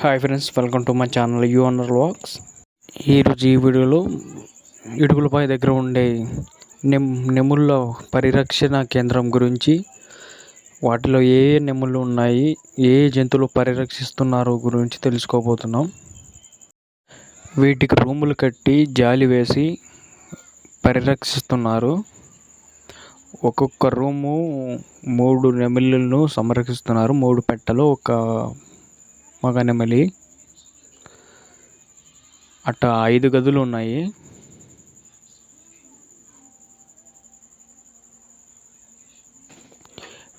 Hi friends welcome to my channel you అన్నర్ వాక్స్ ఈరోజు ఈ వీడియోలో ఇడుగులపై దగ్గర ఉండే నెమ్ నెముళ్ళ పరిరక్షణ కేంద్రం గురించి వాటిలో ఏ ఏ నెమ్ములు ఉన్నాయి ఏ ఏ జంతువులు పరిరక్షిస్తున్నారు గురించి తెలుసుకోబోతున్నాం. వీటికి రూములు కట్టి జాలి వేసి పరిరక్షిస్తున్నారు. ఒక్కొక్క రూము మూడు నెమిళ్ళను సంరక్షిస్తున్నారు మూడు పెట్టలు ఒక మగ నెమలి అట్ట ఐదు గదులు ఉన్నాయి.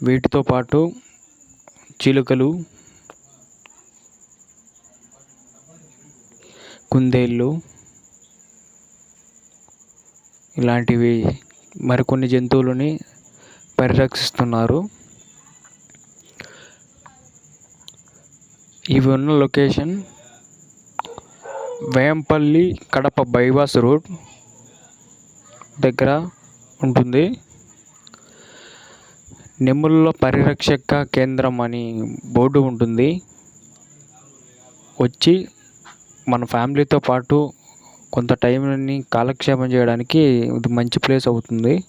వీటితో పాటు చిలుకలు కుందేళ్ళు ఇలాంటివి మరికొన్ని జంతువులని పరిరక్షిస్తున్నారు. ఇవి ఉన్న location. Vempalli Kadapa bypass road దగ్గర ఉంటుంది. నెమ్ముల పరిరక్షక కేంద్రం అని బోర్డు ఉంటుంది. వచ్చి మన ఫ్యామిలీతో పాటు కొంత టైంని కాలక్షేపం చేయడానికి ఇది మంచి ప్లేస్ అవుతుంది.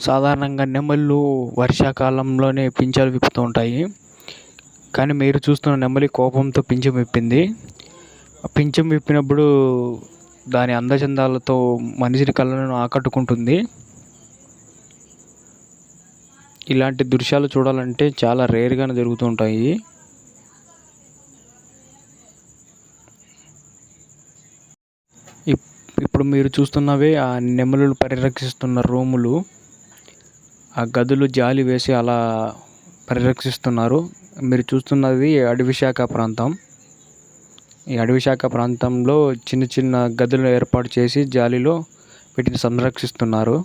సాధారణంగా నెమళ్ళు వర్షాకాలంలోనే పించాలు విప్పుతూ ఉంటాయి. కానీ మీరు చూస్తున్న నెమలి కోపంతో పింఛం విప్పింది. పింఛం విప్పినప్పుడు దాని అందచందాలతో మనిషిని కళ్ళను ఆకట్టుకుంటుంది. ఇలాంటి దృశ్యాలు చూడాలంటే చాలా రేర్గానే జరుగుతుంటాయి ఇప్పుడు మీరు చూస్తున్నవే ఆ నెమలు పరిరక్షిస్తున్న రూములు. ఆ గదులు జాలి వేసి అలా పరిరక్షిస్తున్నారు. మీరు చూస్తున్నది అడవి శాఖ ప్రాంతం. ఈ అడవి శాఖ ప్రాంతంలో చిన్న చిన్న గదులు ఏర్పాటు చేసి జాలిలో వీటిని సంరక్షిస్తున్నారు.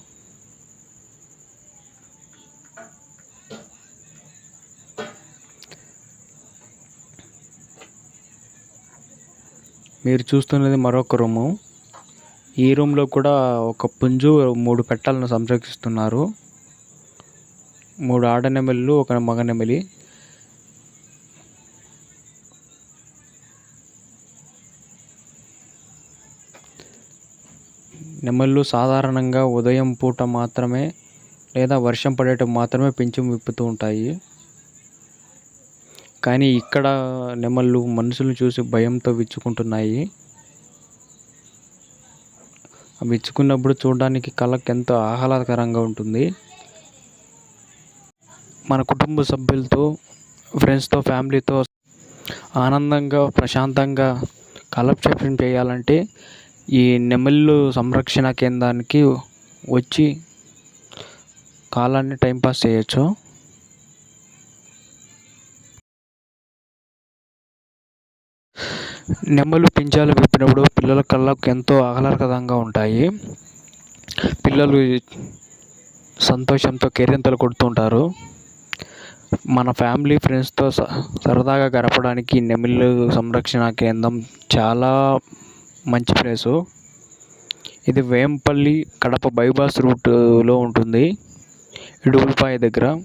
మీరు చూస్తున్నది మరొక రూము. ఈ రూమ్లో కూడా ఒక పుంజు మూడు పెట్టాలను సంరక్షిస్తున్నారు. మూడు ఆడ నెమళ్ళు ఒక మగ నెమలి. నెమళ్ళు సాధారణంగా ఉదయం పూట మాత్రమే లేదా వర్షం పడేటప్పుడు మాత్రమే పెంచి విప్పుతూ ఉంటాయి. కానీ ఇక్కడ నెమళ్ళు మనుషులను చూసి భయంతో విచ్చుకుంటున్నాయి. విచ్చుకున్నప్పుడు చూడడానికి కళ్ళకి ఎంతో ఆహ్లాదకరంగా ఉంటుంది. మన కుటుంబ సభ్యులతో ఫ్రెండ్స్తో ఫ్యామిలీతో ఆనందంగా ప్రశాంతంగా కాలక్షేపం చేయాలంటే ఈ నెమళ్ళు సంరక్షణ కేంద్రానికి వచ్చి కాలాన్ని టైంపాస్ చేయొచ్చు. నెమ్మలు పింఛాలు విప్పినప్పుడు పిల్లల కళ్ళకు ఎంతో ఆహ్లాదకరంగా ఉంటాయి. పిల్లలు సంతోషంతో కేరింతలు కొడుతుంటారు మన ఫ్యామిలీ ఫ్రెండ్స్తో సరదాగా గడపడానికి నెమిళ్ళు సంరక్షణ కేంద్రం చాలా మంచి ప్లేసు. ఇది వేంపల్లి కడప బైపాస్ రూట్లో ఉంటుంది. ఇడుగులపాయ దగ్గర.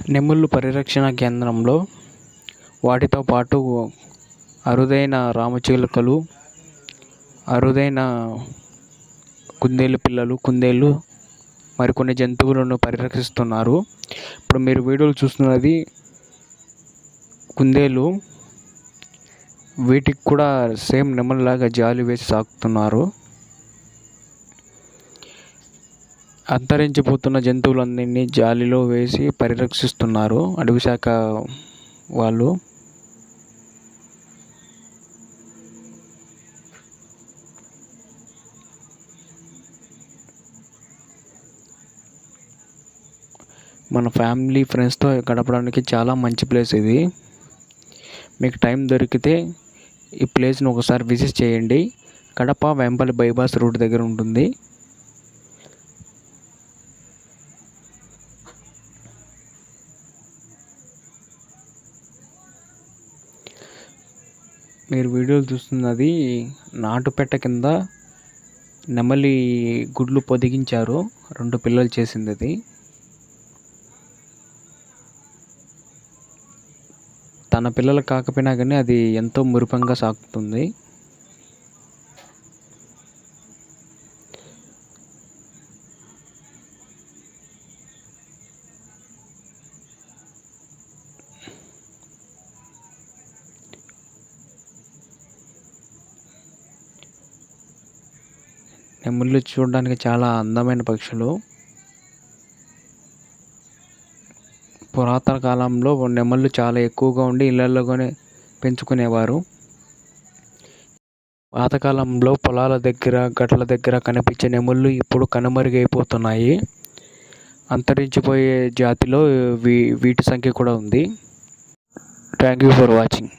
నెమళ్ళు పరిరక్షణ కేంద్రంలో వాటితో పాటు అరుదైన రామచిలుకలు అరుదైన కుందేలు పిల్లలు కుందేళ్ళు మరికొన్ని జంతువులను పరిరక్షిస్తున్నారు. ఇప్పుడు మీరు వీడియోలు చూస్తున్నది కుందేలు. వీటికి కూడా సేమ్ నెమల్లాగా జాలి వేసి సాకుతున్నారు. అంతరించిపోతున్న జంతువులన్నింటినీ జాలిలో వేసి పరిరక్షిస్తున్నారు. అడవి శాఖ వాళ్ళు. మన ఫ్యామిలీ ఫ్రెండ్స్తో గడపడానికి చాలా మంచి ప్లేస్ ఇది. మీకు టైం దొరికితే ఈ ప్లేస్ని ఒకసారి విజిట్ చేయండి. కడప వెంపల్లి బైపాస్ రూట్ దగ్గర ఉంటుంది. మీరు వీడియోలు చూస్తున్నది నాటుపెట్ట కింద నెమలి గుడ్లు పొదిగించారు. రెండు పిల్లలు చేసింది అది. తన పిల్లలు కాకపోయినా కానీ అది ఎంతో మురిపంగా సాకుతుంది నెమళ్ళు చూడడానికి చాలా అందమైన పక్షులు. పురాతన కాలంలో నెమళ్ళు చాలా ఎక్కువగా ఉండి ఇళ్ళల్లోనే పెంచుకునేవారు. పాతకాలంలో పొలాల దగ్గర గట్ల దగ్గర కనిపించే నెమళ్ళు ఇప్పుడు కనుమరుగైపోతున్నాయి. అంతరించిపోయే జాతిలో వీ వీటి సంఖ్య కూడా ఉంది. Thank you for watching